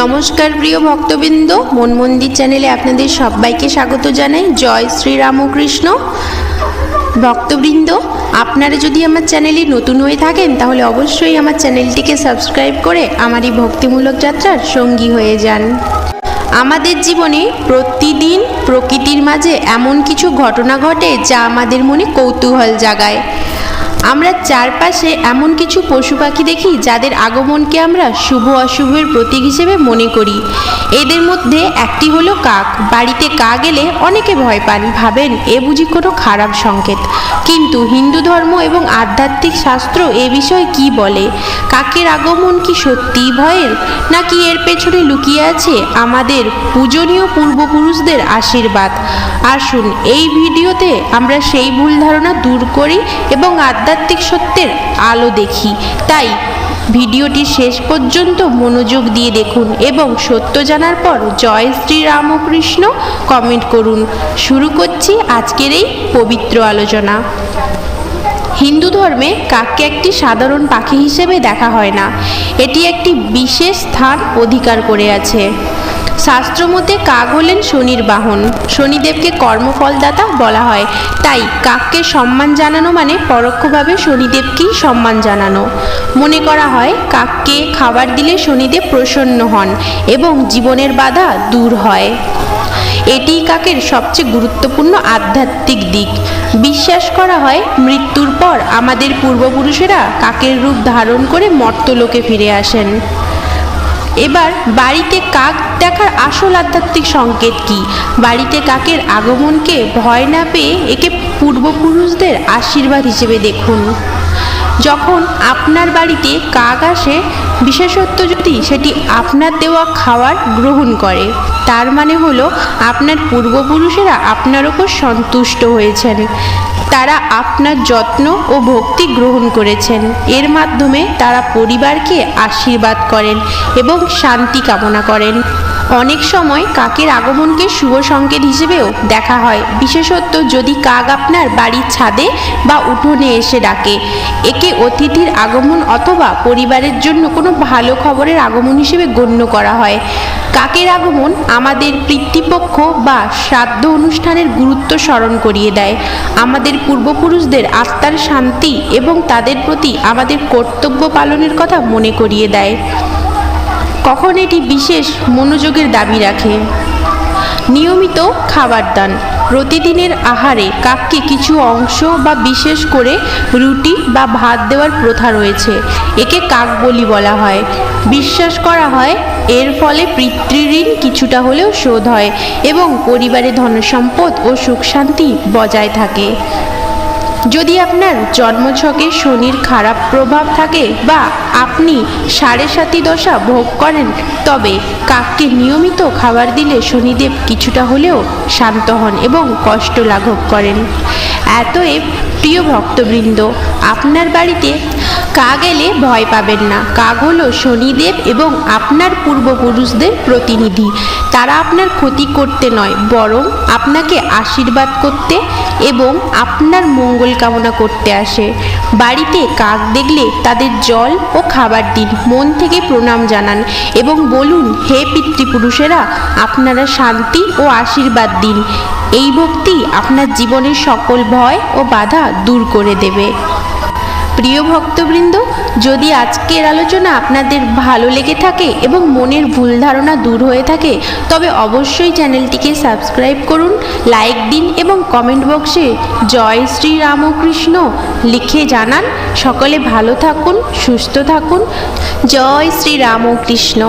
নমস্কার প্রিয় ভক্তবৃন্দ মন মন্দির চ্যানেলে আপনাদের সবাইকে স্বাগত জানাই। জয় শ্রী রামকৃষ্ণ। ভক্তবৃন্দ, আপনারা যদি আমার চ্যানেলে নতুন হয়ে থাকেন, তাহলে অবশ্যই আমার চ্যানেলটিকে সাবস্ক্রাইব করে আমার এই ভক্তিমূলক যাত্রার সঙ্গী হয়ে যান। আমাদের জীবনে প্রতিদিন প্রকৃতির মাঝে এমন কিছু ঘটনা ঘটে যা আমাদের মনে কৌতূহল জাগায়। আমরা চারপাশে এমন কিছু পশু পাখি দেখি যাদের আগমনকে আমরা শুভ অশুভের প্রতীক হিসেবে মনে করি। এদের মধ্যে একটি হলো কাক। বাড়িতে কাক এলে অনেকে ভয় পান। ভাবেন, এ বুঝি কোনো খারাপ সংকেত। কিন্তু হিন্দু ধর্ম এবং আধ্যাত্মিক শাস্ত্র এ বিষয়ে কি বলে? কাকের আগমন কি সত্যিই ভয়ের? নাকি এর পেছনে লুকিয়ে আছে আমাদের পূজনীয় পূর্বপুরুষদের আশীর্বাদ? আসুন, এই ভিডিওতে আমরা সেই ভুল ধারণা দূর করি এবং আধ্যাত্মিক সত্যের আলো দেখি। তাই ভিডিওটি শেষ পর্যন্ত মনোযোগ দিয়ে দেখুন এবং সত্য জানার পর জয় শ্রী রামকৃষ্ণ কমেন্ট করুন। শুরু করছি আজকের এই পবিত্র আলোচনা। হিন্দু ধর্মে কাককে একটি সাধারণ পাখি হিসেবে দেখা হয় না। এটি একটি বিশেষ স্থান অধিকার করে আছে। শাস্ত্রমতে কাক হলেন শনির বাহন। শনিদেবকে কর্মফলদাতা বলা হয়। তাই কাককে সম্মান জানানো মানে পরোক্ষভাবে শনিদেবকেই সম্মান জানানো। মনে করা হয়, কাককে খাবার দিলে শনিদেব প্রসন্ন হন এবং জীবনের বাধা দূর হয়। এটি কাকের সবচেয়ে গুরুত্বপূর্ণ আধ্যাত্মিক দিক। বিশ্বাস করা হয়, মৃত্যুর পর আমাদের পূর্বপুরুষেরা কাকের রূপ ধারণ করে মর্তলোকে ফিরে আসেন। এবার বাড়িতে কাক দেখার আসল আধ্যাত্মিক সংকেত কি? বাড়িতে কাকের আগমনকে ভয় না পেয়ে একে পূর্বপুরুষদের আশীর্বাদ হিসেবে দেখুন। যখন আপনার বাড়িতে কাক আসে, বিশেষত্ব যদি সেটি আপনার দেওয়া খাওয়ার গ্রহণ করে, তার মানে হলো আপনার পূর্বপুরুষেরা আপনার ওপর সন্তুষ্ট হয়েছেন। তারা আপনার যত্ন ও ভক্তি গ্রহণ করেছেন। এর মাধ্যমে তারা পরিবারকে আশীর্বাদ করেন এবং শান্তি কামনা করেন। অনেক সময় কাকের আগমনকে শুভ সংকেত হিসেবেও দেখা হয়। বিশেষত যদি কাক আপনার বাড়ির ছাদে বা উঠোনে এসে ডাকে, একে অতিথির আগমন অথবা পরিবারের জন্য কোনো ভালো খবরের আগমন হিসেবে গণ্য করা হয়। কাকের আগমন আমাদের পিতৃপক্ষ বা শ্রাদ্ধ অনুষ্ঠানের গুরুত্ব স্মরণ করিয়ে দেয়। আমাদের পূর্বপুরুষদের আত্মার শান্তি এবং তাদের প্রতি আমাদের কর্তব্য পালনের কথা মনে করিয়ে দেয়। কখন এটি বিশেষ মনোযোগের দাবি রাখে? নিয়মিত খাবার দান, প্রতিদিনের আহারে কাককে কিছু অংশ বা বিশেষ করে রুটি বা ভাত দেওয়ার প্রথা রয়েছে। একে কাক বলি বলা হয়। বিশ্বাস করা হয়, এর ফলে পিতৃঋণ কিছুটা হলেও শোধ হয় এবং পরিবারে ধনসম্পদ ও সুখ শান্তি বজায় থাকে। যদি আপনার জন্মছকে শনির খারাপ প্রভাব থাকে বা আপনি সাড়ে সাতি দশা ভোগ করেন, তবে কাককে নিয়মিত খাবার দিলে শনিদেব কিছুটা হলেও শান্ত হন এবং কষ্ট লাঘব করেন। এতএব প্রিয় ভক্তবৃন্দ, আপনার বাড়িতে কাক এলে ভয় পাবেন না। কাক হলো শনিদেব এবং আপনার পূর্বপুরুষদের প্রতিনিধি। তারা আপনার ক্ষতি করতে নয়, বরং আপনাকে আশীর্বাদ করতে এবং আপনার মঙ্গল কামনা করতে আসে। বাড়িতে কাক দেখলে তাদের জল ও খাবার দিন। মন থেকে প্রণাম জানান এবং বলুন, হে পিতৃপুরুষেরা, আপনারা শান্তি ও আশীর্বাদ দিন। এই ভক্তি আপনার জীবনের সকল ভয় ও বাধা দূর করে দেবে। প্রিয় ভক্তবৃন্দ, যদি আজকের আলোচনা আপনাদের ভালো লেগে থাকে এবং মনের ভুল ধারণা দূর হয়ে থাকে, তবে অবশ্যই চ্যানেলটিকে সাবস্ক্রাইব করুন, লাইক দিন এবং কমেন্ট বক্সে জয় শ্রী রামকৃষ্ণ লিখে জানান। সকলে ভালো থাকুন, সুস্থ থাকুন। জয় শ্রী রামকৃষ্ণ।